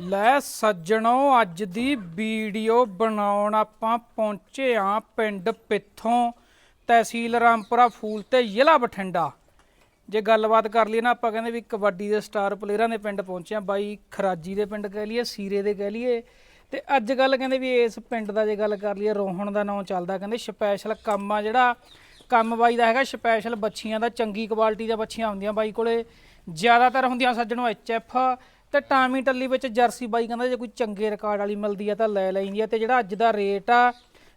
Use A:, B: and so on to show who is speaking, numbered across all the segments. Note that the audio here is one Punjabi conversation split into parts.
A: ਲੈ ਸੱਜਣੋ, ਅੱਜ ਦੀ ਵੀਡੀਓ ਬਣਾਉਣ ਆਪਾਂ ਪਹੁੰਚੇ ਆ ਪਿੰਡ ਪਿੱਥੋਂ, ਤਹਿਸੀਲ ਰਾਮਪੁਰਾ, ਫੂਲ ਤੇ ਜ਼ਿਲ੍ਹਾ ਬਠਿੰਡਾ। ਜੇ ਗੱਲਬਾਤ ਕਰ ਲਈ ਨਾ, ਆਪਾਂ ਕਹਿੰਦੇ ਵੀ ਕਬੱਡੀ ਦੇ ਸਟਾਰ ਪਲੇਅਰਾਂ ਦੇ ਪਿੰਡ ਪਹੁੰਚੇ ਆ ਬਾਈ ਖਰਾਜੀ ਦੇ ਪਿੰਡ ਕਹਿ ਲਈਏ, ਸੀਰੇ ਦੇ ਕਹਿ ਲਈਏ। ਤੇ ਅੱਜ ਗੱਲ ਕਹਿੰਦੇ ਵੀ ਇਸ ਪਿੰਡ ਦਾ ਜੇ ਗੱਲ ਕਰ ਲਈਏ, ਰੋਹਣ ਦਾ ਨਾਮ ਚੱਲਦਾ ਕਹਿੰਦੇ ਸਪੈਸ਼ਲ ਕੰਮ ਆ ਜਿਹੜਾ, ਕੰਮ ਬਾਈ ਦਾ ਹੈਗਾ ਸਪੈਸ਼ਲ ਬੱਚੀਆਂ ਦਾ, ਚੰਗੀ ਕੁਆਲਿਟੀ ਦੀਆਂ ਬੱਚੀਆਂ ਹੁੰਦੀਆਂ ਬਾਈ ਕੋਲੇ। ਜ਼ਿਆਦਾਤਰ ਹੁੰਦੀਆਂ ਸੱਜਣੋ ਐਚਐਫ ਤੇ ਟਾਮੀ ਟੱਲੀ ਵਿੱਚ ਜਰਸੀ ਬਾਈ ਕਹਿੰਦਾ ਜੇ ਕੋਈ ਚੰਗੇ ਰਿਕਾਰਡ ਵਾਲੀ ਮਿਲਦੀ ਆ ਤਾਂ ਲੈ ਲੈਂਦੀ ਆ ਤੇ ਜਿਹੜਾ ਅੱਜ ਦਾ ਰੇਟ ਆ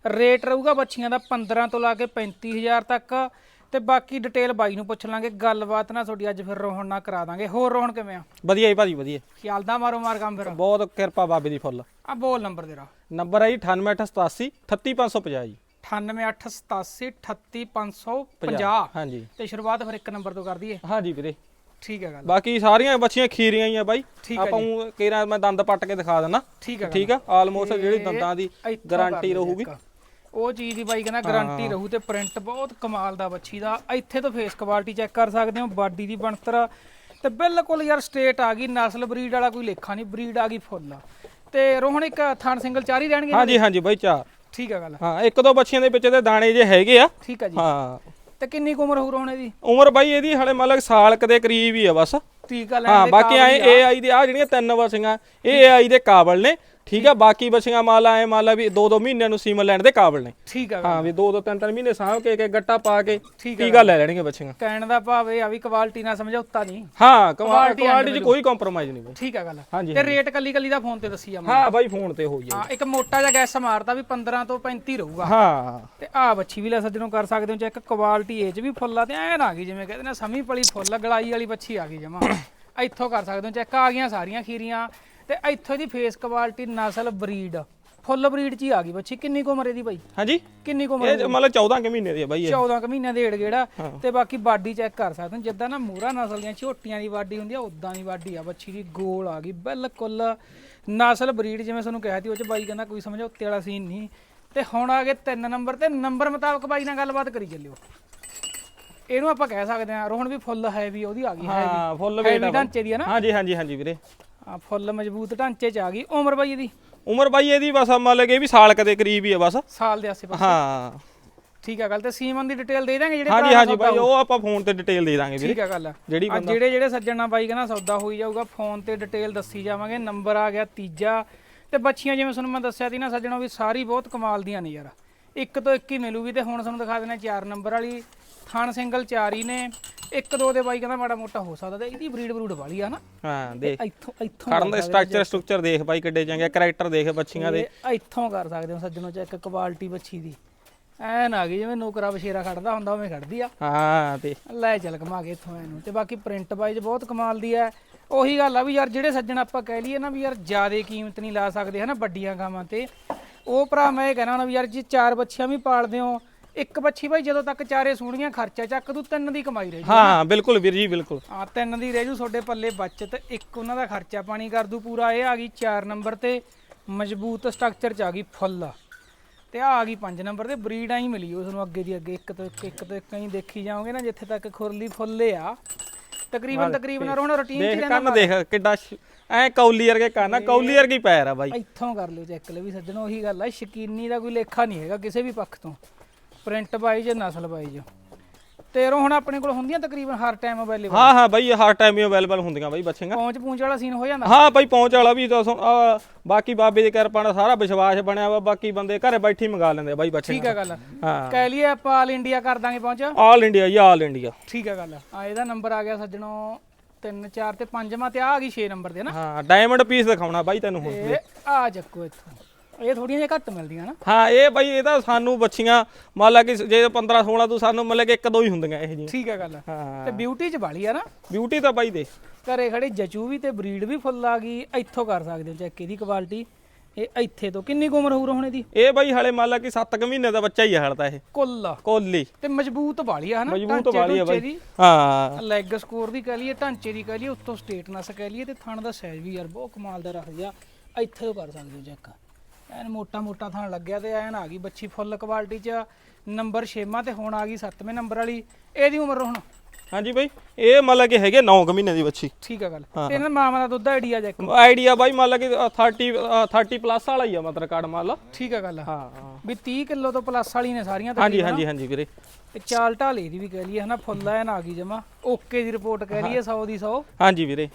A: ਰੇਟ ਰਹੂਗਾ ਬੱਚੀਆਂ ਦਾ 15 ਤੋਂ ਲਾ ਕੇ 35000 ਤੱਕ। ਤੇ ਬਾਕੀ ਡਿਟੇਲ ਬਾਈ ਨੂੰ ਪੁੱਛ ਲਾਂਗੇ ਗੱਲਬਾਤ ਨਾ ਤੁਹਾਡੀ ਅੱਜ ਫਿਰ ਰੋਹਣ ਨਾਲ ਕਰਾ ਦਾਂਗੇ। ਹੋਰ ਰੋਹਣ ਕਿਵੇਂ ਆ?
B: ਵਧੀਆ ਜੀ ਭਾਜੀ ਵਧੀਆ।
A: ਖਿਆਲਦਾ ਮਾਰੋ ਮਾਰ ਕੰਮ ਫਿਰ।
B: ਬਹੁਤ ਕਿਰਪਾ ਬਾਬੇ ਦੀ ਫੁੱਲ।
A: ਆ ਬੋਲ ਨੰਬਰ ਤੇਰਾ।
B: ਨੰਬਰ ਹੈ ਜੀ 9888 38550 ਜੀ
A: 9887838550
B: ਹਾਂਜੀ।
A: ਤੇ ਸ਼ੁਰੂਆਤ ਫਿਰ ਇੱਕ ਨੰਬਰ ਤੋਂ ਕਰ ਦਈਏ।
B: ਹਾਂਜੀ ਵੀਰੇ।
A: ਠੀਕ ਹੈ ਗੱਲ।
B: ਬਾਕੀ ਸਾਰੀਆਂ ਬੱਚੀਆਂ ਖੀਰੀਆਂ ਹੀ ਆ ਬਾਈ।
A: ਆ
B: ਆਪਾਂ ਨੂੰ ਕਿਹੜਾ ਮੈਂ ਦੰਦ ਪੱਟ ਕੇ ਦਿਖਾ ਦਿੰਦਾ
A: ਠੀਕ ਹੈ
B: ਠੀਕ ਆ? ਆਲਮੋਸਟ ਜਿਹੜੀ ਦੰਦਾਂ ਦੀ ਗਾਰੰਟੀ
A: ਕਰ
B: ਰਹੂਗੀ।
A: ਉਹ ਚੀਜ਼ ਦੀ ਬਾਈ ਕਹਿੰਦਾ ਗਾਰੰਟੀ ਰਹੂ ਤੇ ਪ੍ਰਿੰਟ ਬਹੁਤ ਕਮਾਲ ਦਾ ਬੱਚੀ ਦਾ। ਇੱਥੇ ਤੋਂ ਫੇਸ ਕੁਆਲਿਟੀ ਚੈੱਕ ਕਰ ਸਕਦੇ ਹੋ ਬਾਡੀ ਦੀ ਬਣਤਰ ਤੇ ਬਿਲਕੁਲ ਯਾਰ ਸਟੇਟ ਆ ਗਈ ਨਸਲ ਬਰੀਡ ਵਾਲਾ ਕੋਈ ਲੇਖਾ ਨਹੀਂ ਬਰੀਡ ਆ ਗਈ ਫੁੱਲ। ਤੇ ਰੋਹਣ ਇੱਕ ਥਣ ਸਿੰਗਲ ਚਾਰ ਹੀ ਰਹਿਣਗੇ
B: ਹਾਂਜੀ ਹਾਂਜੀ ਬਾਈ ਚਾਰ।
A: ਠੀਕ ਹੈ ਗੱਲ।
B: ਹਾਂ ਇੱਕ ਦੋ ਬੱਚੀਆਂ ਦੇ ਵਿੱਚ ਦੇ ਦਾਣੇ ਜੇ ਹੈਗੇ ਆ।
A: ਠੀਕ ਹੈ ਜੀ।
B: ਹਾਂ।
A: ਤੇ ਕਿੰਨੀ ਕੁ ਉਮਰ ਹੋਊ ਰੋਹਣ ਦੀ?
B: ਉਮਰ ਬਾਈ ਇਹਦੀ ਹਲੇ ਮਤਲਬ ਸਾਲ ਕੁ ਦੇ ਕਰੀਬ ਹੀ ਆ ਬਸ।
A: ਟੀਕਾ ਲੈਣ
B: ਹਾਂ
A: ਦੇ
B: ਬਾਕੀ
A: ਕਾਬਲ
B: ਐ
A: ਹੀ ਆ।
B: AI ਦੀ ਆ ਜਿਹੜੀਆਂ ਤਿੰਨ ਬੱਚੀਆਂ ਇਹ AI ਦੇ ਕਾਬਲ ਨੇ। ਠੀਕ ਆ ਬਾਕੀ ਬੱਚੀਆਂ ਮੰਨ ਲਾ ਐ ਮੰਨ ਲਾ ਵੀ 2-2 ਮਹੀਨਿਆਂ ਨੂੰ ਸੀਮਨ ਲੈਣ ਦੇ ਕਾਬਲ ਨੇ।
A: ਠੀਕ ਹੈ
B: ਹਾਂ ਵੀ 2-2 3-3 ਮਹੀਨੇ ਸਾਂਭ ਕੇ ਕੇ ਗੱਟਾ ਪਾ ਕੇ
A: ਠੀਕ ਆ
B: ਟੀਕਾ ਲੈ ਲੈਣਗੇ ਬੱਚੀਆਂ
A: ਕਹਿਣ ਦਾ ਭਾਵ ਇਹ ਆ ਵੀ ਕੁਆਲਿਟੀ ਨਾਲ ਸਮਝੌਤਾ ਨਹੀਂ।
B: ਹਾਂ ਕੁਆਲਿਟੀ 'ਚ ਕੋਈ ਕੰਪਰੋਮਾਈਜ਼ ਨਹੀਂ ਬਾਈ।
A: ਠੀਕ ਹੈ ਗੱਲ।
B: ਹਾਂਜੀ,
A: ਤੇ ਰੇਟ ਕੱਲੀ ਕੱਲੀ ਦਾ ਫੋਨ ਤੇ ਦੱਸੀ ਜਾਵਾਂ
B: ਹਾਂ ਬਾਈ ਫੋਨ ਤੇ ਹੋ
A: ਹਾਂ ਇੱਕ ਮੋਟਾ ਜਿਹਾ ਗੈਸ ਮਾਰਦਾ ਵੀ 15 ਤੋਂ 35 ਰਹੂਗਾ।
B: ਹਾਂ।
A: ਤੇ ਆ ਬੱਚੀ ਵੀ ਲੈ ਸੱਜਣੋਂ ਕਰ ਸਕਦੇ ਹੋ ਚੈੱਕ ਕੁਆਲਿਟੀ ਇਹ ਚ ਵੀ ਫੁੱਲ ਆ ਤੇ ਐਨ ਆ ਗਈ ਜਿਵੇਂ ਕਹਿੰਦੇ ਨੇ ਸਮੀ ਪਲੀ ਫੁੱਲ ਗਲਾਈ ਵਾਲੀ ਬੱਚੀ ਆ ਗਈ ਜਮਾ। ਇੱਥੋਂ ਕਰ ਸਕਦੇ ਹੋ ਚੈੱਕ ਆ ਗਈਆਂ ਸਾਰੀਆਂ ਖੀਰੀਆਂ ਤੇ ਇੱਥੋਂ ਦੀ ਫੇਸ ਕੁਆਲਿਟੀ ਨਸਲ ਬਰੀਡ ਫੁੱਲ ਬਰੀਡ ਚ ਹੀ ਆ ਗਈ ਬੱਚੀ। ਕਿੰਨੀ ਕੁ ਉਮਰ ਇਹਦੀ ਬਾਈ?
B: ਹਾਂਜੀ।
A: ਕਿੰਨੀ ਕੁ ਉਮਰ
B: ਇਹ ਮਤਲਬ 14 ਕੁ ਮਹੀਨੇ ਦੀ ਆ ਬਾਈ ਇਹ।
A: 14 ਕੁ ਮਹੀਨਿਆਂ ਦੇ ਏੜ ਗੇੜਾ ਤੇ ਬਾਕੀ ਬਾਡੀ ਚੈੱਕ ਕਰ ਸਕਦੇ ਹੋ ਜਿੱਦਾਂ ਨਾ ਮੂਰਾ ਨਸਲ ਦੀਆਂ ਝੋਟੀਆਂ ਦੀ ਬਾਡੀ ਹੁੰਦੀ ਆ ਉਦਾਂ ਦੀ ਬਾਡੀ ਆ ਬੱਚੀ ਦੀ ਗੋਲ ਆ ਗਈ ਬਿਲਕੁਲ ਨਸਲ ਬਰੀਡ ਜਿਵੇਂ ਤੁਹਾਨੂੰ ਕਿਹਾ ਸੀ ਉਹ ਚ ਬਾਈ ਕਹਿੰਦਾ ਕੋਈ ਸਮਝੌਤੇ ਵਾਲਾ ਸੀਨ ਨਹੀਂ। ਤੇ ਹੁਣ ਆ ਗਏ ਤਿੰਨ ਨੰਬਰ ਤੇ ਨੰਬਰ ਮੁਤਾਬਕ ਬਾਈ ਨਾਲ ਗੱਲਬਾਤ ਕਰੀ ਚੱਲਿਓ। ਇਹਨੂੰ ਆਪਾਂ ਕਹਿ ਸਕਦੇ ਆ ਰੋਹਣ ਵੀ ਫੁੱਲ ਹੈ ਵੀ ਉਹਦੀ ਆ ਗਈ ਹੈ
B: ਹਾਂ ਫੁੱਲ
A: ਵੀ
B: ਵੇਟ ਆ
A: ਢਾਂਚੇ ਦੀ ਨਾ।
B: ਹਾਂਜੀ ਹਾਂਜੀ ਹਾਂਜੀ ਵੀਰੇ।
A: ਆ ਫੁੱਲ ਮਜ਼ਬੂਤ ਢਾਂਚੇ ਚ ਆ ਗਈ। ਉਮਰ ਬਾਈ ਇਹਦੀ?
B: ਉਮਰ ਬਾਈ ਇਹਦੀ ਬਸ ਮੰਨ ਲਗੇ ਵੀ ਸਾਲ ਕਦੇ ਕਰੀਬ ਹੀ ਆ ਬਸ।
A: ਸਾਲ ਦੇ ਆਸੇ-ਪਾਸੇ।
B: ਹਾਂ।
A: ਠੀਕ ਆ ਗੱਲ ਤੇ ਸੀਮਨ ਦੀ ਡਿਟੇਲ ਦੇ ਦਾਂਗੇ ਜਿਹੜੇ
B: ਹਾਂਜੀ ਹਾਂਜੀ ਬਾਈ ਉਹ ਆਪਾਂ ਫੋਨ ਤੇ ਡਿਟੇਲ ਦੇ ਦਾਂਗੇ ਵੀਰੇ।
A: ਠੀਕ ਆ ਗੱਲ।
B: ਜਿਹੜੀ
A: ਆ ਜਿਹੜੇ ਜਿਹੜੇ ਸੱਜਣ ਨਾਲ ਬਾਈ ਕਹਿੰਦਾ ਸੌਦਾ ਹੋਈ ਜਾਊਗਾ ਫੋਨ ਤੇ ਡਿਟੇਲ ਦੱਸੀ ਜਾਵਾਂਗੇ। ਨੰਬਰ ਆ ਗਿਆ ਤੀਜਾ। ਤੇ ਬੱਚੀਆਂ ਜਿਵੇਂ ਤੁਹਾਨੂੰ ਮੈਂ ਦੱਸਿਆ ਸੀ ਨਾ ਸੱਜਣੋ ਵੀ ਸਾਰੀ ਬਹੁਤ ਕਮਾਲ ਦੀਆਂ ਨੇ ਯਾਰ। ਇੱਕ ਤੋਂ ਇੱਕ ਹੀ ਮਿਲੂਗੀ ਤੇ ਹੁਣ ਤੁਹਾਨੂੰ ਦਿਖਾ ਦੇਣਾ ਚਾਰ ਨੰਬਰ ਵਾਲੀ। ਥਣ ਸਿੰਗਲ ਚਾਰ ਹੀ ਨੇ। ਇੱਕ ਦੋ ਦੇ ਬਾਈ ਕਹਿੰਦਾ ਮਾੜਾ ਮੋਟਾ ਹੋ ਸਕਦਾ ਤੇ ਇਹਦੀ ਬਰੀਡ ਬਰੂਡ ਵਾਲੀ ਆ ਨਾ।
B: ਹਾਂ ਦੇਖ।
A: ਇੱਥੋਂ ਇੱਥੋਂ
B: ਖੜਨ ਦਾ ਸਟਰਕਚਰ ਸਟਰਕਚਰ ਦੇਖ ਬਾਈ ਕਿੱਡੇ ਚੰਗੇ ਕੈਰੈਕਟਰ ਦੇਖ ਬੱਚੀਆਂ ਦੇ।
A: ਇੱਥੋਂ ਕਰ ਸਕਦੇ ਹੋ ਸੱਜਣੋ ਚੈੱਕ ਕੁਆਲਿਟੀ ਬੱਚੀ ਦੀ। ਐਨ ਆ ਗਈ ਜਿਵੇਂ ਨੌਕਰਾ ਬਸ਼ੇਰਾ ਖੜਦਾ ਹੁੰਦਾ ਉਵੇਂ ਖੜਦੀ ਆ।
B: ਹਾਂ ਤੇ
A: ਲੈ ਚੱਲ ਘਮਾ ਕੇ ਇੱਥੋਂ ਇਹਨੂੰ। ਤੇ ਬਾਕੀ ਪ੍ਰਿੰਟ ਵਾਈਜ਼ ਬਹੁਤ ਕਮਾਲ ਦੀ ਹੈ ਉਹੀ ਗੱਲ ਆ ਵੀ ਯਾਰ ਜਿਹੜੇ ਸੱਜਣ ਆਪਾਂ ਕਹਿ ਲਈਏ ਨਾ ਵੀ ਯਾਰ ਜਿਆਦੇ ਕੀਮਤ ਨਹੀਂ ਲਾ ਸਕਦੇ ਹਨਾ ਵੱਡੀਆਂ ਗਾਵਾਂ ਤੇ। ਉਹ ਭਰਾ ਮੈਂ ਇਹ ਕਹਿਣਾ ਨਾ ਵੀ ਯਾਰ ਜੇ ਚਾਰ ਬੱਚੀਆਂ ਵੀ ਪਾਲਦੇ ਹੋ ਇੱਕ ਬੱਚੀ ਭਾਈ ਜਦੋਂ ਤੱਕ ਚਾਰੇ ਸੋਹਣੀਆਂ ਖਰਚਾ ਚੱਕ ਤੂੰ ਤਿੰਨ ਦੀ ਕਮਾਈ ਰਹਿ ਜੂ
B: ਹਾਂ ਬਿਲਕੁਲ ਵੀਰ ਜੀ ਬਿਲਕੁਲ।
A: ਆ ਤਿੰਨ ਦੀ ਰਹਿ ਜੂ ਤੁਹਾਡੇ ਪੱਲੇ ਬਚਤ ਇੱਕ ਉਹਨਾਂ ਦਾ ਖਰਚਾ ਪਾਣੀ ਕਰ ਦੂ ਪੂਰਾ ਇਹ ਆ ਗਈ 4 ਨੰਬਰ ਤੇ ਮਜ਼ਬੂਤ ਸਟਰਕਚਰ ਚ ਆ ਗਈ ਫੁੱਲ। ਤੇ ਆ ਗਈ 5 ਨੰਬਰ ਤੇ ਬਰੀਡ ਆਈ ਮਿਲੀ ਉਸ ਨੂੰ ਅੱਗੇ ਦੀ ਅੱਗੇ ਇੱਕ ਤੋਂ ਇੱਕ ਇੱਕ ਤੋਂ ਇੱਕ ਹੀ ਦੇਖੀ ਜਾਓਗੇ ਨਾ ਜਿੱਥੇ ਤੱਕ ਖੁਰਲੀ ਫੁੱਲੇ ਆ। ਤਕਰੀਬਨ ਤਕਰੀਬਨ ਰੋਣਾ ਰੁਟੀਨ ਚ ਰਹਿੰਦਾ
B: ਕੰਨ ਦੇਖ ਕਿੱਡਾ ਐ ਕੌਲੀ ਵਰਗੇ ਕੰਨ ਆ ਕੌਲੀ ਵਰਗੀ ਪੈਰ ਆ ਬਾਈ।
A: ਇੱਥੋਂ ਕਰ ਲਿਓ ਚੈੱਕ ਲੈ ਵੀ ਸੱਜਣੋ ਉਹੀ ਗੱਲ ਆ ਸ਼ਕੀਨੀ ਦਾ ਕੋਈ ਲੇਖਾ ਨਹੀਂ ਹੈਗਾ ਕਿਸੇ ਵੀ ਪੱਖ ਤੋਂ। ਪ੍ਰਿੰਟ ਵਾਈਜ਼ ਨਸਲ ਵਾਈਜ਼ ਤੇ ਰੋ ਹੁਣ ਆਪਣੇ ਕੋਲ ਹੁੰਦੀਆਂ ਤਕਰੀਬਨ ਹਰ ਟਾਈਮ ਅਵੇਲੇਬਲ
B: ਹਾਂ ਹਾਂ ਬਾਈ ਹਰ ਟਾਈਮ ਹੀ ਅਵੇਲੇਬਲ ਹੁੰਦੀਆਂ ਬਾਈ ਬੱਚੀਆਂ।
A: ਪਹੁੰਚ ਪੂੰਚ ਵਾਲਾ ਸੀਨ ਹੋ ਜਾਂਦਾ?
B: ਹਾਂ ਬਾਈ ਪਹੁੰਚ ਵਾਲਾ ਵੀ ਆਹ, ਬਾਕੀ ਬਾਬੇ ਦੀ ਕਿਰਪਾ ਨਾਲ ਸਾਰਾ ਵਿਸ਼ਵਾਸ ਬਣਿਆ ਵਾ ਬਾਕੀ ਬੰਦੇ ਘਰੇ ਬੈਠੀ ਮੰਗਾ ਲੈਂਦੇ ਬਾਈ ਬੱਚੇ
A: ਠੀਕ ਆ ਗੱਲ।
B: ਹਾਂ।
A: ਕਹਿ ਲਈਏ ਆਪਾਂ ਆਲ ਇੰਡੀਆ ਕਰ ਦਾਂਗੇ ਪਹੁੰਚ।
B: ਆਲ ਇੰਡੀਆ ਜੀ ਆਲ ਇੰਡੀਆ
A: ਠੀਕ ਆ ਗੱਲ। ਆ ਇਹਦਾ ਨੰਬਰ ਆ ਗਿਆ ਸੱਜਣੋ 3 4 ਤੇ 5ਵਾਂ ਤੇ ਆ ਗਈ 6 ਨੰਬਰ ਤੇ ਨਾ?
B: ਹਾਂ ਡਾਇਮੰਡ ਪੀਸ ਦਿਖਾਉਣਾ ਬਾਈ ਤੈਨੂੰ ਹੁਣ।
A: ਆ ਚੱਕੋ ਇੱਥੋਂ। ਇਹ ਥੋੜੀਆਂ ਜਿਹੀਆਂ ਘੱਟ ਮਿਲਦੀਆਂ ਨਾ।
B: ਹਾਂ ਇਹ ਬਾਈ ਇਹ ਤਾਂ ਸਾਨੂੰ ਬੱਚੀਆਂ ਮੰਨ ਲਾ ਕਿ ਜੇ 15 16 ਤੋਂ ਸਾਨੂੰ ਮਤਲਬ ਕਿ ਇੱਕ ਦੋ ਹੀ ਹੁੰਦੀਆਂ ਇਹ ਜੀ
A: ਠੀਕ ਆ ਗੱਲ
B: ਹਾਂ।
A: ਤੇ ਬਿਊਟੀ ਚ ਵਾਲੀ ਆ ਨਾ।
B: ਬਿਊਟੀ ਤਾਂ ਬਾਈ ਦੇ।
A: ਘਰੇ ਖੜੇ ਜਚੂ ਵੀ ਤੇ ਬਰੀਡ ਵੀ ਫੁੱਲ ਆ ਗਈ ਇੱਥੋਂ ਕਰ ਸਕਦੇ ਹੋ ਚੈੱਕ ਇਹਦੀ ਕੁਆਲਿਟੀ ਇਹ ਇੱਥੇ ਤੋਂ ਕਿੰਨੀ ਕੁ ਉਮਰ ਹੋਊ ਹੁਣ ਇਹਦੀ
B: ਇਹ ਬਾਈ ਹਲੇ ਮੰਨ ਲਾ ਕਿ 7 ਕੁ ਮਹੀਨੇ ਦਾ ਬੱਚਾ ਹੀ ਆ ਹਲ ਤਾਂ ਇਹ।
A: ਕੁੱਲ
B: ਕੋਲੀ
A: ਤੇ ਮਜ਼ਬੂਤ ਵਾਲੀ ਆ ਹਨਾ
B: ਮਜ਼ਬੂਤ ਵਾਲੀ ਆ ਬਾਈ।
A: ਦੀ।
B: ਹਾਂ।
A: ਲੈਗ ਸਕੋਰ ਦੀ ਕਹਿ ਲਈਏ ਢਾਂਚੇ ਦੀ ਕਹਿ ਲਈਏ ਉੱਤੋਂ ਸਟੇਟਨੈਸ ਕਹਿ ਲਈਏ ਤੇ ਥਣ ਦਾ ਸਾਈਜ਼ ਵੀ ਯਾਰ ਬਹੁਤ ਕਮਾਲ ਦਾ ਰੱਖ ਗਿਆ ਇੱਥੇ ਕਰ ਸਕਦੇ ਹੋ ਚੈੱਕ ਐਨ ਮੋਟਾ ਮੋਟਾ ਥਣ ਲੱਗਿਆ ਤੇ ਐਨ ਆ ਗਈ ਬੱਚੀ ਫੁੱਲ ਕੁਆਲਿਟੀ ਚ। ਨੰਬਰ 6ਵਾਂ ਤੇ ਹੁਣ ਆ ਗਈ 7ਵੇਂ ਨੰਬਰ ਵਾਲੀ। ਇਹਦੀ ਉਮਰ ਹੁਣ?
B: ਹਾਂਜੀ ਬਾਈ ਇਹ ਮੰਨ ਲਾ ਕਿ ਹੈਗੇ 9 ਕੁ ਮਹੀਨੇ ਦੀ ਬੱਚੀ।
A: ਠੀਕ ਆ ਗੱਲ। ਤੇ ਇਹਨਾਂ ਮਾਮਾ ਦਾ ਦੁੱਧ ਆਈਡੀਆ ਜੈਕ
B: ਆਈਡੀਆ ਬਾਈ ਮੰਨ ਲਾ ਕਿ 30 ਅ, 30 ਪਲੱਸ ਵਾਲਾ ਹੀ ਆ ਮਤਲਬ ਕਾਰਡ ਮੰਨ ਲਾ
A: ਠੀਕ ਆ ਗੱਲ।
B: ਹਾਂ ਹਾਂ।
A: ਵੀ 30 ਕਿਲੋ ਤੋਂ ਪਲੱਸ ਵਾਲੀ ਨੇ ਸਾਰੀਆਂ
B: ਹਾਂਜੀ ਹਾਂਜੀ ਹਾਂਜੀ ਵੀਰੇ।
A: ਤੇ ਚਾਲ ਢਾਲੇ ਦੀ ਵੀ ਕਹਿ ਲਈਏ ਹਨਾ ਫੁੱਲ ਐਨ ਆ ਗਈ ਜਮਾ। ਓਕੇ ਦੀ ਰਿਪੋਰਟ ਕਹਿ ਲਈਏ 100 ਦੀ 100
B: ਹਾਂਜੀ ਵੀਰੇ।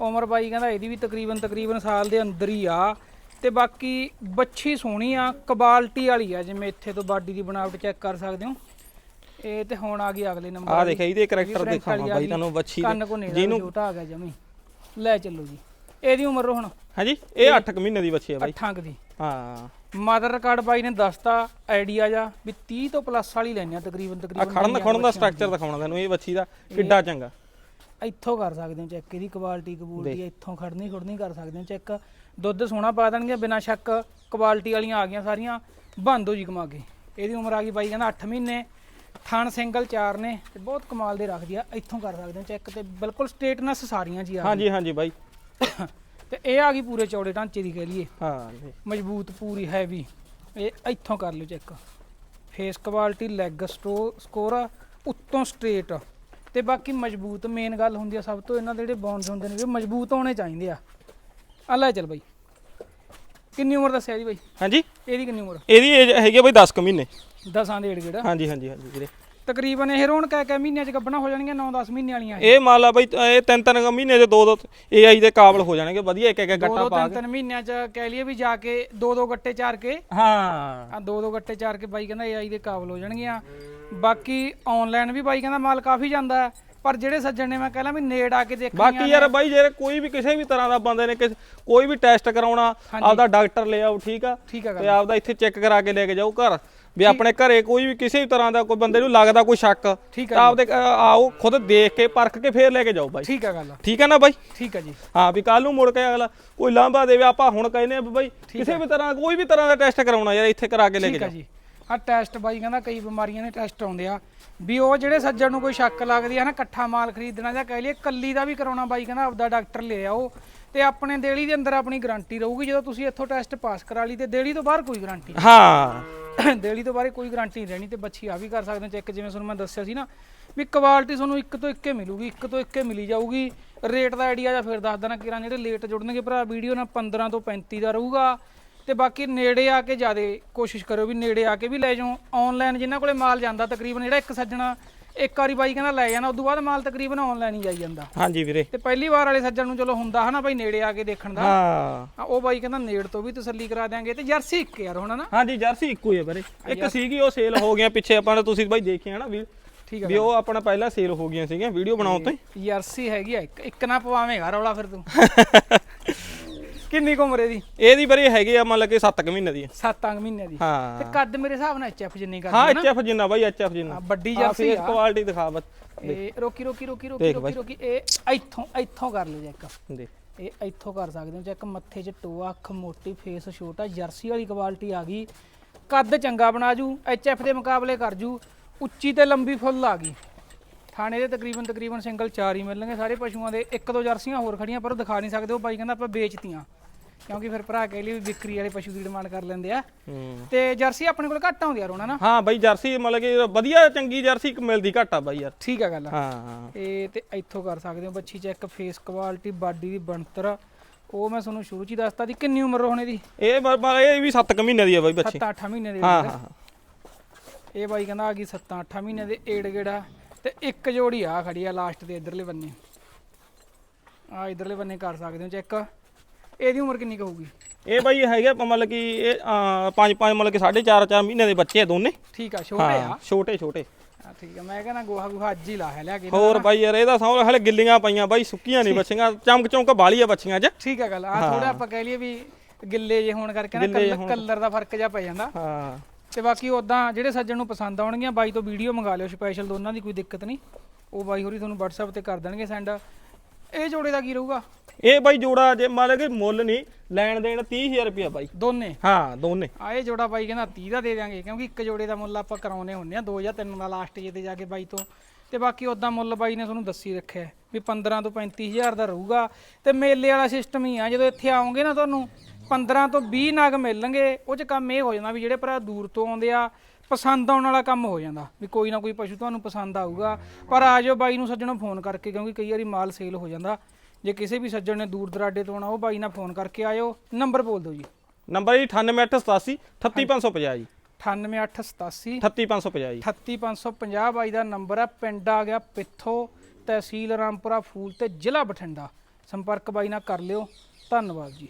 A: ਉਮਰ ਬਾਈ ਕਹਿੰਦਾ ਇਹਦੀ ਵੀ ਤਕਰੀਬਨ ਤਕਰੀਬਨ ਸਾਲ ਦੇ ਅੰਦਰ ਹੀ ਆ। ਤੇ ਬਾਕੀ ਬੱਚੀ ਸੋਹਣੀ ਆ ਕੁਆਲਿਟੀ ਵਾਲੀ ਆ ਜਿਵੇਂ ਇੱਥੇ ਤੋਂ ਬਾਡੀ ਦੀ ਬਣਾਵਟ ਚੈੱਕ ਕਰ ਸਕਦੇ ਹੋ। ਇਹ ਤੇ ਹੁਣ ਆ ਗਈ ਅਗਲੇ ਨੰਬਰ
B: ਆ ਦੇਖਿਆ ਇਹਦੇ ਕਰੈਕਟਰ ਦਿਖਾਵਾਂ ਬਾਈ ਤੁਹਾਨੂੰ
A: ਕੋ ਨੇੜਾ ਛੋਟਾ ਆ ਗਿਆ ਜਮੀ। ਲੈ ਚੱਲੋ ਜੀ। ਇਹਦੀ ਉਮਰ ਰੋਹਣ
B: ਹਾਂਜੀ ਇਹ 8 ਮਹੀਨੇ ਦੀ ਬੱਚੀ ਆ ਬਾਈ।
A: ਅੱਠਾਂ ਕੁ ਦੀ।
B: ਹਾਂ।
A: ਮਦਰ ਰਿਕਾਰਡ ਬਾਈ ਨੇ ਦੱਸਤਾ ਆਈਡੀਆ ਜਾ ਵੀ 30 ਤੋਂ ਪਲੱਸ ਵਾਲੀ ਲੈਣੀ ਆ ਤਕਰੀਬਨ
B: ਆ
A: ਤਕਰੀਬਨ
B: ਖੜਨ ਖੜਨ ਦਾ ਸਟਰਕਚਰ ਦਿਖਾਉਣਾ ਤੁਹਾਨੂੰ ਇਹ ਬੱਚੀ ਦਾ ਕਿੱਡਾ ਚੰਗਾ।
A: ਇੱਥੋਂ ਕਰ ਸਕਦੇ ਹੋ ਚੈੱਕ ਇਹਦੀ ਕੁਆਲਿਟੀ ਕਬੂਲਟੀ ਇੱਥੋਂ ਖੜਨੀ ਖੁੜਨੀ ਕਰ ਸਕਦੇ ਹੋ ਚੈੱਕ ਦੁੱਧ ਸੋਹਣਾ ਪਾ ਦੇਣਗੇ ਬਿਨਾਂ ਸ਼ੱਕ ਕੁਆਲਿਟੀ ਵਾਲੀਆਂ ਆ ਗਈਆਂ ਸਾਰੀਆਂ ਬੰਦੋ ਜੀ ਕਮਾ ਕੇ। ਇਹਦੀ ਉਮਰ ਆ ਗਈ ਬਾਈ ਕਹਿੰਦਾ 8 ਮਹੀਨੇ ਥਣ ਸਿੰਗਲ ਚਾਰ ਨੇ ਤੇ ਬਹੁਤ ਕਮਾਲ ਦੇ ਰੱਖਦੀ ਆ ਇੱਥੋਂ ਕਰ ਸਕਦੇ ਹੋ ਚੈੱਕ ਤੇ ਬਿਲਕੁਲ ਸਟੇਟਨੈਸ ਸਾਰੀਆਂ ਜੀ ਆ
B: ਹਾਂਜੀ ਹਾਂਜੀ ਬਾਈ।
A: ਤੇ ਇਹ ਆ ਗਈ ਪੂਰੇ ਚੌੜੇ ਢਾਂਚੇ ਦੀ ਕਹਿ ਲਈਏ।
B: ਹਾਂ।
A: ਮਜ਼ਬੂਤ ਪੂਰੀ ਹੈਵੀ ਇਹ ਇੱਥੋਂ ਕਰ ਲਿਓ check face quality leg score ਉੱਤੋਂ ਸਟ੍ਰੇਟ ਤੇ ਬਾਕੀ ਮਜ਼ਬੂਤ ਮੇਨ ਗੱਲ ਹੁੰਦੀ ਆ ਸਭ ਤੋਂ ਇਹਨਾਂ ਦੇ ਜਿਹੜੇ ਬੌਨਸ ਹੁੰਦੇ ਨੇ ਵੀ ਮਜ਼ਬੂਤ ਹੋਣੇ ਚਾਹੀਦੇ ਆ। ਆ ਲੈ ਚੱਲ ਬਾਈ। ਕਿੰਨੀ ਉਮਰ ਦੱਸਿਆ ਜੀ ਬਾਈ?
B: ਹਾਂਜੀ।
A: ਇਹਦੀ ਕਿੰਨੀ ਉਮਰ?
B: ਇਹਦੀ ਏਜ ਹੈਗੀ ਆ ਬਾਈ 10 ਕੁ ਮਹੀਨੇ।
A: ਦਸਾਂ ਦੇ ਏੜ ਗੇੜਾ
B: ਹਾਂਜੀ ਹਾਂਜੀ ਹਾਂਜੀ ਵੀਰੇ।
A: ਤਕਰੀਬਨ ਇਹ ਰੋਣ ਕਹਿ ਕਹਿ ਮਹੀਨਿਆਂ ਚ ਗੱਬਣਾ ਹੋ ਜਾਣਗੀਆਂ 9-10 ਮਹੀਨੇ ਵਾਲੀਆਂ ਇਹ।
B: ਮੰਨ ਲਾ ਬਾਈ ਇਹ ਤਿੰਨ ਤਿੰਨ ਮਹੀਨੇ ਦੇ ਦੋ ਦੋ ਏਆਈ ਦੇ ਕਾਬਲ ਹੋ ਜਾਣਗੇ ਵਧੀਆ ਇੱਕ ਇੱਕ ਗੱਟਾ
A: ਦੋ
B: ਪਾ
A: ਤਿੰਨ
B: ਕੇ।
A: ਤਿੰਨ ਮਹੀਨਿਆਂ ਚ ਕਹਿ ਲਈਏ ਵੀ ਜਾ ਕੇ ਦੋ ਦੋ ਗੱਟੇ ਚਾਰ ਕੇ।
B: ਹਾਂ।
A: ਆ ਦੋ ਦੋ ਗੱਟੇ ਚਾਰ ਕੇ ਬਾਈ ਕਹਿੰਦਾ AI ਦੇ ਕਾਬਲ ਹੋ ਜਾਣਗੀਆਂ। ਬਾਕੀ ਆਨਲਾਈਨ ਵੀ ਬਾਈ ਕਹਿੰਦਾ ਮਾਲ ਕਾਫੀ ਜਾਂਦਾ ਹੈ। ਪਰ ਜਿਹੜੇ ਸੱਜਣ ਨੇ ਮੈਂ ਕਹਿ ਲਾਂ ਵੀ ਨੇੜ ਆ ਕੇ ਦੇਖਣੀਆਂ
B: ਬਾਕੀ ਯਾਰ ਬਾਈ ਜੇ ਕੋਈ ਵੀ ਕਿਸੇ ਵੀ ਤਰ੍ਹਾਂ ਦਾ ਬੰਦੇ ਨੇ ਕੋਈ ਵੀ ਟੈਸਟ ਕਰਾਉਣਾ ਆਪਦਾ ਡਾਕਟਰ ਲੈ ਆਓ ਠੀਕ ਆ?
A: ਆ
B: ਤੇ ਆਪਦਾ ਇੱਥੇ ਚੈੱਕ ਕਰਾ ਕੇ ਲੈ ਕੇ ਜਾਓ ਘਰ। ਵੀ ਆਪਣੇ ਘਰੇ ਕੋਈ ਵੀ ਕਿਸੇ ਵੀ ਤਰ੍ਹਾਂ ਦਾ ਕੋਈ ਬੰਦੇ ਨੂੰ ਲੱਗਦਾ ਕੋਈ ਸ਼ੱਕ ਤਾਂ ਆਪਦੇ ਆਓ ਖੁਦ ਦੇਖ ਕੇ ਪਰਖ ਕੇ ਫੇਰ ਲੈ ਕੇ ਜਾਓ ਬਾਈ।
A: ਠੀਕ ਆ ਗੱਲ।
B: ਠੀਕ ਹੈ ਨਾ ਬਾਈ?
A: ਠੀਕ ਆ ਜੀ।
B: ਹਾਂ ਵੀ ਕੱਲ ਨੂੰ ਮੁੜ ਕੇ ਅਗਲਾ ਕੋਈ ਲਾਂਭਾ ਦੇਵੇ ਆਪਾਂ ਹੁਣ ਕਹਿੰਦੇ ਆ ਬਾਈ ਕਿਸੇ ਵੀ ਤਰ੍ਹਾਂ ਕੋਈ ਵੀ ਤਰ੍ਹਾਂ ਦਾ ਟੈਸਟ ਕਰਾਉਣਾ ਯਾਰ ਇੱਥੇ ਕਰਾ ਕੇ ਲੈ ਕੇ
A: ਠੀਕ ਆ
B: ਜਾਓ।
A: ਜੀ। ਆ ਟੈਸਟ ਬਾਈ ਕਹਿੰਦਾ ਕਈ ਬਿਮਾਰੀਆਂ ਦੇ ਟੈਸਟ ਆਉਂਦੇ ਆ। ਵੀ ਉਹ ਜਿਹੜੇ ਸੱਜਣ ਨੂੰ ਕੋਈ ਸ਼ੱਕ ਲੱਗਦੀ ਆ ਨਾ ਇਕੱਠਾ ਮਾਲ ਖਰੀਦਣਾ ਜਾਂ ਕਹਿ ਲਈਏ ਕੱਲੀ ਦਾ ਵੀ ਕਰਾਉਣਾ ਬਾਈ ਕਹਿੰਦਾ ਆਪਦਾ ਡਾਕਟਰ ਲੈ ਆਓ। ਤੇ ਆਪਣੇ ਦੇਲੀ ਦੇ ਅੰਦਰ ਆਪਣੀ ਗਾਰੰਟੀ ਰਹੂਗੀ ਜਦੋਂ ਤੁਸੀਂ ਇੱਥੋਂ ਟੈਸਟ ਪਾਸ ਕਰਾ ਲਈ ਤੇ ਦੇਲੀ ਤੋਂ ਬਾਹਰ ਕੋਈ ਗਾਰੰਟੀ
B: ਹਾਂ।
A: ਦੇਲੀ ਤੋਂ ਬਾਹਰ ਕੋਈ ਗਾਰੰਟੀ ਨਹੀਂ ਰਹਿਣੀ ਤੇ ਬੱਚੀ ਆ ਵੀ ਕਰ ਸਕਦੇ ਚੈੱਕ ਜਿਵੇਂ ਤੁਹਾਨੂੰ ਮੈਂ ਦੱਸਿਆ ਸੀ ਨਾ ਵੀ ਕੁਆਲਿਟੀ ਤੁਹਾਨੂੰ ਇੱਕ ਤੋਂ ਇੱਕੇ ਮਿਲੂਗੀ ਇੱਕ ਤੋਂ ਇੱਕੇ ਮਿਲੀ ਜਾਊਗੀ। ਰੇਟ ਦਾ ਆਈਡੀਆ ਜਾਂ ਫਿਰ ਦੱਸ ਦੇਣਾ ਕਿਰਾਂ ਜਿਹੜੇ ਲੇਟ ਜੁੜਨਗੇ ਭਰਾ ਵੀਡੀਓ ਨਾਲ 15 ਤੋਂ 35 ਦਾ ਰਹੂਗਾ। ਤੇ ਬਾਕੀ ਨੇੜੇ ਆ ਕੇ ਜਿਆਦੇ ਕੋਸ਼ਿਸ਼ ਕਰਿਓ ਵੀ ਨੇੜੇ ਆ ਕੇ ਵੀ ਲੈ ਜਾਓ। ਆਨਲਾਈਨ ਜਿਨ੍ਹਾਂ ਕੋਲੇ ਮਾਲ ਜਾਂਦਾ ਤਕਰੀਬਨ ਜਿਹੜਾ ਇੱਕ ਸੱਜਣਾ ਇੱਕ ਵਾਰੀ ਬਾਈ ਕਹਿੰਦਾ ਲੈ ਜਾਣਾ ਉਦੋਂ ਬਾਅਦ ਮਾਲ ਤਕਰੀਬਨ ਆਨਲਾਈਨ ਹੀ ਜਾਈ ਜਾਂਦਾ।
B: ਹਾਂਜੀ ਵੀਰੇ।
A: ਤੇ ਪਹਿਲੀ ਵਾਰ ਵਾਲੇ ਸੱਜਣ ਨੂੰ ਚਲੋ ਹੁੰਦਾ ਹਨਾ ਬਾਈ ਨੇੜੇ ਆ ਕੇ ਦੇਖਣ ਦਾ।
B: ਹਾਂ।
A: ਆ, ਉਹ ਬਾਈ ਕਹਿੰਦਾ ਨੇੜ ਤੋਂ ਵੀ ਤਸੱਲੀ ਕਰਾ ਦਿਆਂਗੇ ਤੇ ਜਰਸੀ ਇੱਕ ਯਾਰ ਹੁਣ ਨਾ
B: ਹਾਂਜੀ ਜਰਸੀ ਇੱਕੋ ਹੀ ਹੈ ਵੀਰੇ। ਇੱਕ ਸੀਗੀ ਉਹ ਸੇਲ ਹੋ ਗਿਆ ਪਿੱਛੇ ਆਪਾਂ ਨੇ ਤੁਸੀਂ ਬਾਈ ਦੇਖਿਆ ਨਾ ਵੀ
A: ਠੀਕ ਆ
B: ਵੀ ਉਹ ਆਪਣਾ ਪਹਿਲਾਂ ਸੇਲ ਹੋ ਗਈਆਂ ਸੀਗੀਆਂ ਵੀਡੀਓ ਬਣਾਉਣ ਤੋਂ।
A: ਜਰਸੀ ਹੈਗੀ ਆ ਇੱਕ ਇੱਕ ਨਾ ਪਵਾਵੇਂਗਾ ਰੌਲਾ ਫਿਰ ਤੂੰ। ਕਿੰਨੀ ਕੁ ਉਮਰ ਇਹਦੀ?
B: ਇਹਦੀ ਵੀਰੇ ਹੈਗੀ ਆ ਮੰਨ ਲਾ ਕਿ 7 ਕੁ ਮਹੀਨੇ ਦੀ ਹੈ।
A: 7 ਮਹੀਨੇ ਦੀ। ਤੇ
B: ਹਾਂ
A: ਕੱਦ ਮੇਰੇ ਹਿਸਾਬ ਨਾਲ ਐਚਐਫ ਜਿੰਨੀ
B: ਹਾਂ
A: ਕਰਦੀ ਨਾ?
B: ਐਚਐਫ ਜਿੰਨਾ ਬਾਈ ਐਚਐਫ ਜਿੰਨਾ।
A: ਹਾਂ, ਵੱਡੀ
B: ਆ
A: ਜਰਸੀ
B: ਫੇਸ
A: ਆ।
B: ਕੁਆਲਿਟੀ ਦਿਖਾ ਬਸ।
A: ਇਹ ਰੋਕੀ ਰੋਕੀ ਰੋਕੀ ਰੋਕੀ
B: ਦੇਖ
A: ਰੋਕੀ ਰੋਕੀ। ਇਹ ਇੱਥੋਂ ਇੱਥੋਂ ਕਰ ਲਿਓ ਚੈੱਕ।
B: ਦੇ
A: ਇਹ ਇੱਥੋਂ ਕਰ ਸਕਦੇ ਹੋ ਚੈੱਕ। ਮੱਥੇ 'ਚ ਟੋਆ ਅੱਖ ਮੋਟੀ ਫੇਸ ਛੋਟਾ ਜਰਸੀ ਵਾਲੀ ਕੁਆਲਿਟੀ ਆ ਗਈ। ਕੱਦ ਚੰਗਾ ਬਣਾ ਜੂ। ਐਚਐਫ ਦੇ ਮੁਕਾਬਲੇ ਕਰ ਜੂ। ਉੱਚੀ ਤੇ ਲੰਬੀ ਫੁੱਲ ਆ ਗਈ। ਥਾਣੇ ਦੇ ਤਕਰੀਬਨ ਤਕਰੀਬਨ ਸਿੰਗਲ ਚਾਰ ਹੀ ਮਿਲਣਗੇ। ਸਾਰੇ ਪਸ਼ੂਆਂ ਦੇ ਇੱਕ ਦੋ ਜਰਸੀਆਂ ਹੋਰ ਖੜੀਆਂ ਪਰ ਉਹ ਦਿਖਾ ਨਹੀਂ ਸਕਦੇ। ਉਹ ਬਾਈ ਕਹਿੰਦਾ ਆਪਾਂ ਵੇਚਤੀਆਂ। ਕਿਉਂਕਿ ਫਿਰ ਭਰਾ ਕਹਿ ਲਈ ਵੀ ਵਿਕਰੀ ਵਾਲੇ ਪਸ਼ੂ ਦੀ ਡਿਮਾਂਡ ਕਰ ਲੈਂਦੇ ਆ। ਤੇ ਜਰਸੀ ਆਪਣੇ ਕੋਲ ਘੱਟ ਆਉਂਦੀ ਆ ਰੋਣਾ ਨਾ?
B: ਹਾਂ ਬਾਈ ਜਰਸੀ ਮਤਲਬ ਕਿ ਵਧੀਆ ਚੰਗੀ ਜਰਸੀ ਇੱਕ ਮਿਲਦੀ ਘੱਟ ਆ ਬਾਈ ਯਾਰ।
A: ਠੀਕ ਆ ਗੱਲ
B: ਹਾਂ
A: ਇਹ ਤੇ ਇੱਥੋਂ ਕਰ ਸਕਦੇ ਹੋ ਬੱਚੀ ਚੈੱਕ ਫੇਸ ਕੁਆਲਿਟੀ ਬਾਡੀ ਦੀ ਬਣਤਰ। ਉਹ ਮੈਂ ਤੁਹਾਨੂੰ ਸ਼ੁਰੂ ਚ ਹੀ ਦੱਸਤਾ ਦੀ ਕਿੰਨੀ ਉਮਰ ਹੋਣੇ ਦੀ
B: ਇਹ ਬ- ਬ- ਇਹ ਵੀ 7 ਕੁ ਮਹੀਨੇ ਦੀ ਆ ਬਾਈ ਬੱਚੀ।
A: 7-8 ਮਹੀਨੇ ਦੇ
B: ਹਾਂ
A: ਵਿੱਚ।
B: ਹਾਂ ਹਾਂ।
A: ਇਹ ਬਾਈ ਕਹਿੰਦਾ ਆ ਗਈ 7-8 ਮਹੀਨੇ ਦੇ ਏੜ ਗੇੜਾ। ਤੇ ਇੱਕ ਜੋੜੀ ਆ ਖੜੀ ਆ ਲਾਸਟ ਦੇ ਇਧਰਲੇ ਬੰਨੇ। ਆ ਇਧਰਲੇ ਬੰਨੇ ਕਰ ਸਕਦੇ ਹੋ ਚੈੱਕ ਇਹਦੀ ਉਮਰ ਕਿੰਨੀ ਕੁ ਹੋਊਗੀ?
B: ਇਹ ਬਾਈ ਹੈਗੇ ਮਤਲਬ ਕਿ ਇਹ ਅ, ਪੰਜ ਪੰਜ ਮਤਲਬ ਕਿ 4.5 4 ਮਹੀਨੇ ਦੇ ਬੱਚੇ ਆ ਦੋਨੇ।
A: ਠੀਕ ਆ ਛੋਟੇ ਆ।
B: ਹਾਂ ਛੋਟੇ ਛੋਟੇ।
A: ਆ ਠੀਕ ਆ ਮੈਂ ਕਹਿੰਦਾ ਗੋਹਾ ਗੋਹਾ ਅੱਜ ਹੀ ਲਾਇਆ ਲਿਆ ਕੇ
B: ਹੋਰ ਬਾਈ ਯਾਰ ਇਹਦਾ ਸੌ ਹਲੇ ਗਿੱਲੀਆਂ ਪਈਆਂ ਬਾਈ ਸੁੱਕੀਆਂ ਨਹੀਂ ਬੱਚੀਆਂ ਚਮਕ ਚਮਕ ਬਾਲੀ ਆ ਬੱਚੀਆਂ 'ਚ।
A: ਠੀਕ ਆ ਗੱਲ ਆ ਥੋੜਾ ਆਪਾਂ ਕਹਿ ਲਈਏ ਵੀ ਗਿੱਲੇ ਜੇ ਹੋਣ ਕਰਕੇ ਨਾ ਕਲਰ ਦਾ ਫ਼ਰਕ ਜਿਹਾ ਪੈ ਜਾਂਦਾ।
B: ਹਾਂ।
A: ਤੇ ਬਾਕੀ ਉਦਾਂ ਜਿਹੜੇ ਸੱਜਣ ਨੂੰ ਪਸੰਦ ਆਉਣਗੀਆਂ ਬਾਈ ਤੋਂ ਵੀਡੀਓ ਮੰਗਾ ਲਿਓ ਸਪੈਸ਼ਲ ਦੋਨਾਂ ਦੀ ਕੋਈ ਦਿੱਕਤ ਨਹੀਂ। ਉਹ ਬਾਈ ਹੋਰੀ ਤੁਹਾਨੂੰ WhatsApp ਤੇ ਕਰ ਦੇਣਗੇ ਸੈਂਡ ਇਹ ਜੋੜੇ ਦਾ ਕੀ ਰਹੂਗਾ?
B: ਇਹ ਬਾਈ ਜੋੜਾ ਜੇ ਮੰਨ ਲਓ ਕਿ ਮੁੱਲ ਨਹੀਂ ਲੈਣ ਦੇਣ 30000 ਰੁਪਇਆ ਬਾਈ।
A: ਦੋਨੇ?
B: ਹਾਂ ਦੋਨੇ।
A: ਆ ਇਹ ਜੋੜਾ ਬਾਈ ਕਹਿੰਦਾ 30 ਦਾ ਦੇ ਦਿਆਂਗੇ ਕਿਉਂਕਿ ਇੱਕ ਜੋੜੇ ਦਾ ਮੁੱਲ ਆਪਾਂ ਕਰਾਉਨੇ ਹੁੰਨੇ ਆ 2 ਜਾਂ 3 ਦਾ ਲਾਸਟ ਜੇ ਤੇ ਜਾ ਕੇ ਬਾਈ ਤੋਂ। ਤੇ ਬਾਕੀ ਉਦਾਂ ਮੁੱਲ ਬਾਈ ਨੇ ਤੁਹਾਨੂੰ ਦੱਸੀ ਰੱਖਿਆ ਵੀ 15 ਤੋਂ 35000 ਦਾ ਰਹੂਗਾ। ਤੇ ਮੇਲੇ ਵਾਲਾ ਸਿਸਟਮ ਹੀ ਆ ਜਦੋਂ ਇੱਥੇ ਆਓਗੇ ਨਾ ਤੁਹਾਨੂੰ 15 ਤੋਂ 20 ਨਗ ਮਿਲਣਗੇ ਉਹ ਚ ਕੰਮ ਇਹ ਹੋ ਜਾਂਦਾ ਵੀ ਜਿਹੜੇ ਭਰਾ ਦੂਰ ਤੋਂ ਆਉਂਦੇ ਆ ਪਸੰਦ ਆਉਣ ਵਾਲਾ ਕੰਮ ਹੋ ਜਾਂਦਾ ਵੀ ਕੋਈ ਨਾ ਕੋਈ ਪਸ਼ੂ ਤੁਹਾਨੂੰ ਪਸੰਦ ਆਊਗਾ। ਪਰ ਆ ਜਾਓ ਬਾਈ ਨੂੰ ਸੱਜਣੋਂ ਫੋਨ ਕਰਕੇ ਕਿਉਂਕਿ ਕਈ ਵਾਰੀ ਮਾਲ ਸੇਲ ਹੋ ਜਾਂਦਾ। ਜੇ ਕਿਸੇ ਵੀ ਸੱਜਣ ਨੇ ਦੂਰ ਦਰਾਡੇ ਤੋਂ ਆਉਣਾ ਉਹ ਬਾਈ ਨਾਲ ਫੋਨ ਕਰਕੇ ਆਇਓ। ਨੰਬਰ ਬੋਲ ਦਿਓ ਜੀ।
B: ਨੰਬਰ ਜੀ 9887 38550 ਜੀ।
A: 98887
B: 38550 ਜੀ।
A: 38550 ਬਾਈ ਦਾ ਨੰਬਰ ਹੈ ਪਿੰਡ ਆ ਗਿਆ ਪਿੱਥੋ ਤਹਿਸੀਲ ਰਾਮਪੁਰਾ ਫੂਲ ਤੇ ਜ਼ਿਲ੍ਹਾ ਬਠਿੰਡਾ। ਸੰਪਰਕ ਬਾਈ ਨਾਲ ਕਰ ਲਿਓ। ਧੰਨਵਾਦ ਜੀ।